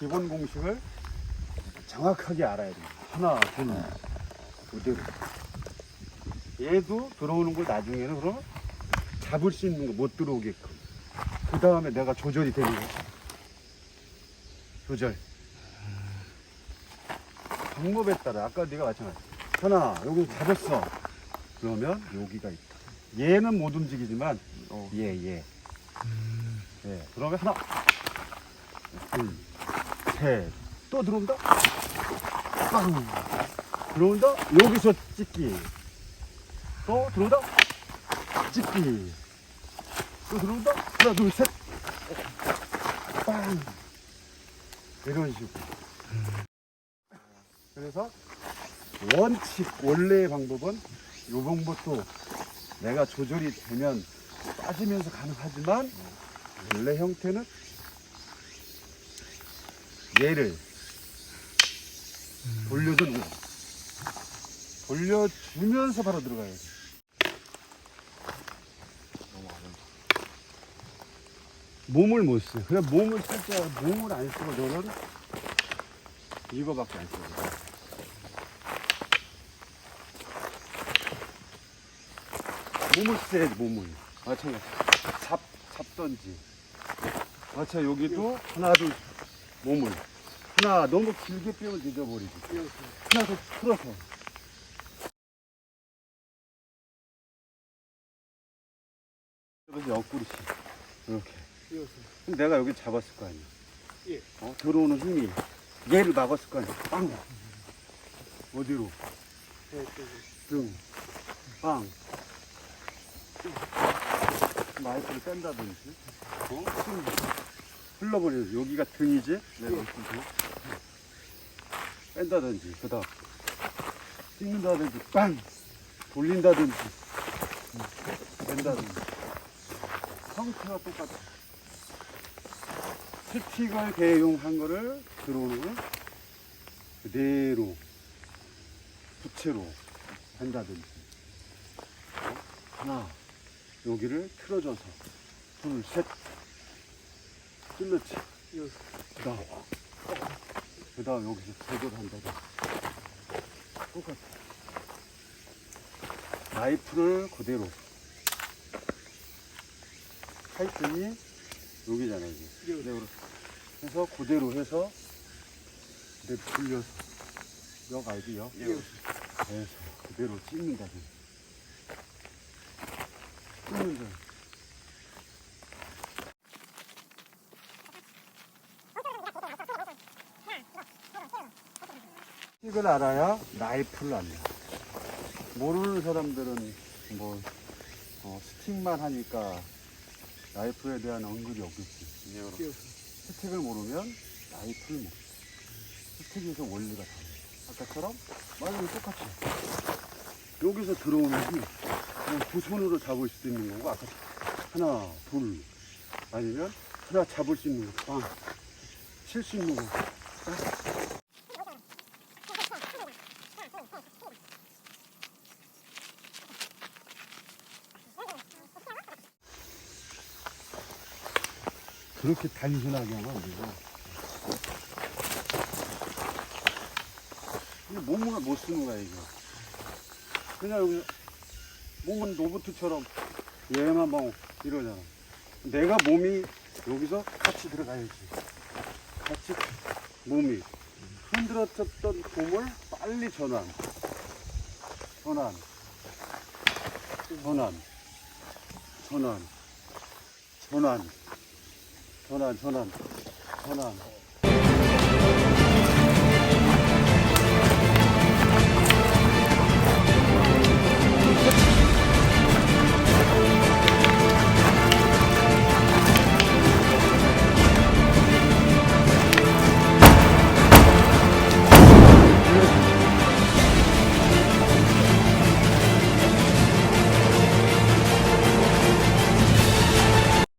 기본 공식을 정확하게 알아야 돼요. 하나, 둘, 그대로. 얘도 들어오는 걸 나중에는 그럼 잡을 수 있는 거 못 들어오게끔. 그 다음에 내가 조절이 되는 거죠. 조절. 방법에 따라 아까 네가 마찬가지. 하나 여기 잡았어. 그러면 여기가 있다. 얘는 못 움직이지만 어. 얘 얘. 예. 그러면 하나, 둘, 셋. 또 들어온다. 빵. 들어온다. 여기서 찍기. 또 들어온다. 찍기. 또 들어온다. 하나, 둘, 셋. 빵. 이런 식으로. 그래서 원칙 원래의 방법은 요 방법도 내가 조절이 되면 빠지면서 가능하지만 원래 형태는 얘를 돌려주는 거 돌려주면서 바로 들어가야 돼. 너무 안 한다. 몸을 못 써. 그냥 몸을 쓸때 몸을 안 쓰고 너는 이거밖에 안 써. 몸을 써야지 몸을. 마찬가지. 잡 잡던지. 마찬 여기도 하나 둘 몸을 하나 너무 길게 빼면 늦어버리지. 하나 더 풀어서. 그래서 옆구리씩 이렇게. 그럼 내가 여기 잡았을 거 아니야. 예. 어, 들어오는 힘이 얘를 막았을 거 아니야. 빵. 어디로? 등. 빵. 마이크를 뺀다든지. 어? 힘 흘러버려. 여기가 등이지? 네, 여기 등. 뺀다든지. 그 다음. 찍는다든지. 빵. 돌린다든지. 뺀다든지. 형태가 똑같아. 스틱을 대용한 거를 들어오는 걸 그대로 부채로 한다든지 어? 하나 여기를 틀어줘서 둘셋 찔렀지 그 다음 그 다음 여기서 조절한다든지 똑같아. 나이프를 그대로. 칼등이 여기잖아 이게. 그대로. 해서 그대로 해서 그대로 돌려서 역 알지 역? 예. 해서 그대로 찍는다 찍는다 이걸 알아야 나이프를 알려 모르는 사람들은 뭐 어, 스틱만 하니까 나이프에 대한 언급이 없겠지 이제로 스틱을 모르면 나이프를 못 써. 스틱에서 원리가 달라. 아까처럼 말하면 똑같이. 여기서 들어오는 힘, 그냥 두 손으로 잡을 수도 있는 거고, 아까 하나, 둘, 아니면 하나 잡을 수 있는 거, 빵, 칠 수 있는 거. 딱. 그렇게 단순하게 하면 안 되고. 근데 몸을 못 쓰는 거야, 이거. 그냥 여기, 몸은 로봇처럼 얘만 막 이러잖아. 내가 몸이 여기서 같이 들어가야지. 같이 몸이 흔들었던 몸을 빨리 전환. 전환. 전환. 전환. 전환. 전환, 전환, 전환.